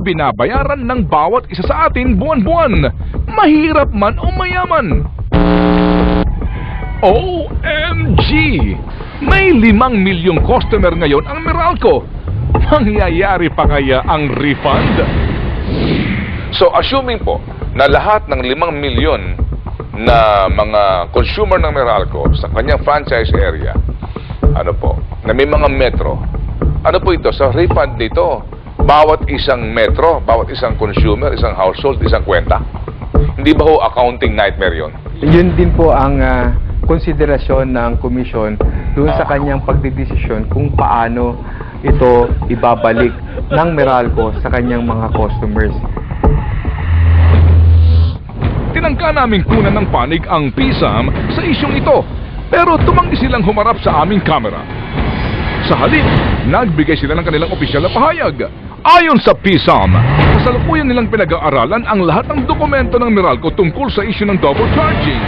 binabayaran ng bawat isa sa atin buwan-buwan, mahirap man o mayaman. OMG! May limang milyong customer ngayon ang Meralco. Mangyayari pa kaya ang refund? So assuming po na lahat ng limang milyon na mga consumer ng Meralco sa kanyang franchise area, ano po, na may mga metro, ano po ito? Sa refund dito, bawat isang metro, bawat isang consumer, isang household, isang kwenta. Hindi ba ho accounting nightmare yon? Yun din po ang ah, konsiderasyon ng komisyon doon sa kanyang pagdidesisyon kung paano ito ibabalik ng Meralco sa kanyang mga customers. Tinangka naming kunan ng panig ang PSAM sa isyong ito, pero tumanggi silang humarap sa aming kamera. Sa halip, nagbigay sila ng kanilang opisyal na pahayag. Ayon sa PSAM, kasalukuyan nilang pinag-aaralan ang lahat ng dokumento ng Meralco tungkol sa isyu ng double charging.